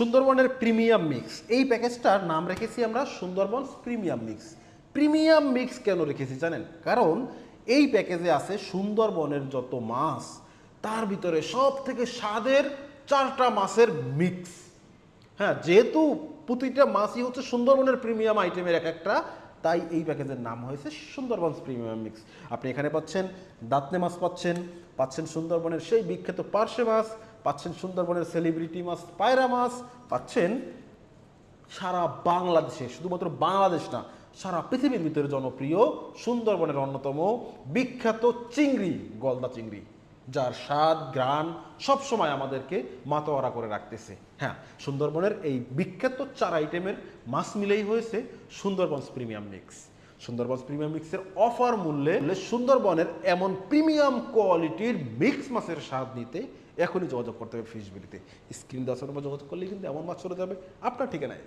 সুন্দরবনের premium mix. এই প্যাকেজটার নাম রেখেছি আমরা Sundarban premium mix. Premium mix কেন রেখেছি জানেন? কারণ এই প্যাকেজে আছে সুন্দরবনের যত মাছ, তার ভিতরে সব থেকে স্বাদের চারটা মাছের মিক্স। হ্যাঁ যেহেতু প্রতিটা মাছই হচ্ছে সুন্দরবনের প্রিমিয়াম আইটেমের এক একটা, তাই এই প্যাকেজের নাম হয়েছে সুন্দরবন প্রিমিয়াম মিক্স। আপনি এখানে পাচ্ছেন, দাঁতনে মাছ পাচ্ছেন পাচ্ছেন সুন্দরবনের সেই বিখ্যাত পার্শে মাছ পাচ্ছেন সুন্দরবনের সেলিব্রিটি মাছ, পায়রা মাছ, পাচ্ছেন সারা বাংলাদেশে, শুধুমাত্র বাংলাদেশ না, সারা পৃথিবীর ভিতরে জনপ্রিয় সুন্দরবনের অন্যতম বিখ্যাত চিংড়ি, গলদা চিংড়ি, যার স্বাদ গ্রান সবসময় আমাদেরকে মাতোয়ারা করে রাখতেছে। হ্যাঁ সুন্দরবনের এই বিখ্যাত চার আইটেমের মাছ মিলেই হয়েছে Sundarban premium mix. Sundarban premium মিক্সের অফার মূল্যে সুন্দরবনের এমন প্রিমিয়াম কোয়ালিটির মিক্স মাছের স্বাদ নিতে এখনই যোগাযোগ করতে হবে ফিশবিলিতে স্ক্রিন উপর যোগাযোগ করলে কিন্তু এমন মাছ চলে যাবে। আপনার ঠিকানায়।